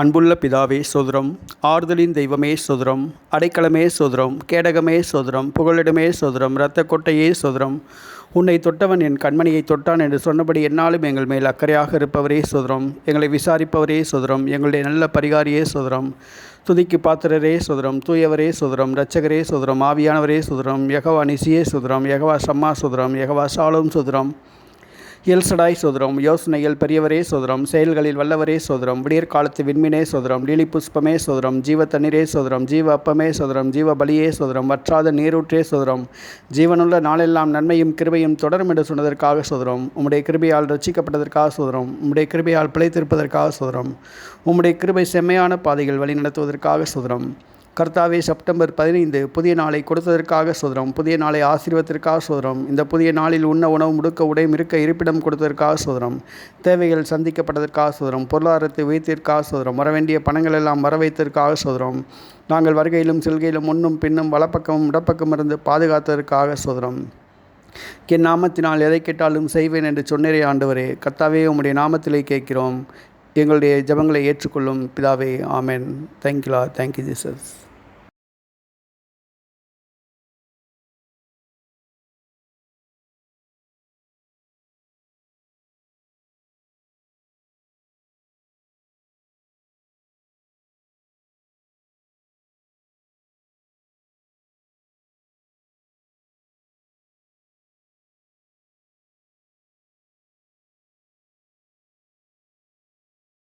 அன்புள்ள பிதாவே சோதரம். ஆறுதலின் தெய்வமே சோதரம். அடைக்கலமே சோதரம். கேடகமே சோதரம். புகழிடமே சோதரம். இரத்த கொட்டையே சோதரம். உன்னை தொட்டவன் என் கண்மணியை தொட்டான் என்று சொன்னபடி என்னாலும் எங்கள் மேல் அக்கறையாக இருப்பவரே சோதரம். எங்களை விசாரிப்பவரே சோதரம். எங்களுடைய நல்ல பரிகாரியே சோதரம். துதிக்கு பாத்திரரே சோதரம். தூயவரே சோதரம். இரட்சகரே சோதரம். ஆவியானவரே சோதரம். யகவா நிசியே சோதரம். யகவா சம்மா சோதரம். யகவா சாலும் சோதரம். எல்சடாய் சோதரம் யோசனையில் பெரியவரே சோதரம் செயல்களில் வல்லவரே சோதரம் விடியற் காலத்து விண்மீனே சோதரம் லீலி புஷ்பமே சோதரம் ஜீவ தண்ணீரே சோதரம் ஜீவ அப்பமே சோதரம் ஜீவ பலியே சோதரம் வற்றாத நீரூற்றே சோதரம் ஜீவனுள்ள நாளெல்லாம் நன்மையும் கிருபையும் தொடரும் என்று சொன்னதற்காக சோதரம் உம்முடைய கிருபையால் ரட்சிக்கப்பட்டதற்காக சோதரம் உம்முடைய கிருபையால் பிழைத்திருப்பதற்காக சோதரம் உம்முடைய கிருபை செம்மையான பாதைகள் வழி நடத்துவதற்காக சோதரம். கர்த்தாவே செப்டம்பர் பதினைந்து புதிய நாளை கொடுத்ததற்காக சோதரம். புதிய நாளை ஆசீர்வத்திற்காக சோதரம். இந்த புதிய நாளில் உண்ண உணவு முடுக்க உடையும் இருக்க இருப்பிடம் கொடுத்ததற்காக சோதரம். தேவைகள் சந்திக்கப்பட்டதற்காக சோதரம். பொருளாதாரத்தை உயர்த்திற்காக சோதரம். வரவேண்டிய பணங்கள் எல்லாம் வர வைத்திற்காக சோதரம். நாங்கள் வருகையிலும் செல்கையிலும் முன்னும் பின்னும் வலப்பக்கமும் இடப்பக்கம் இருந்து பாதுகாத்ததற்காக சோதரம். என் நாமத்தினால் எதை கேட்டாலும் செய்வேன் என்று சொன்னரே ஆண்டவரே. கர்த்தாவே உம்முடைய நாமத்திலே கேட்கிறோம். எங்களுடைய ஜபங்களை ஏற்றுக்கொள்ளும் பிதாவே ஆமென். தேங்க்யூலா தேங்க்யூ ஜீசஸ்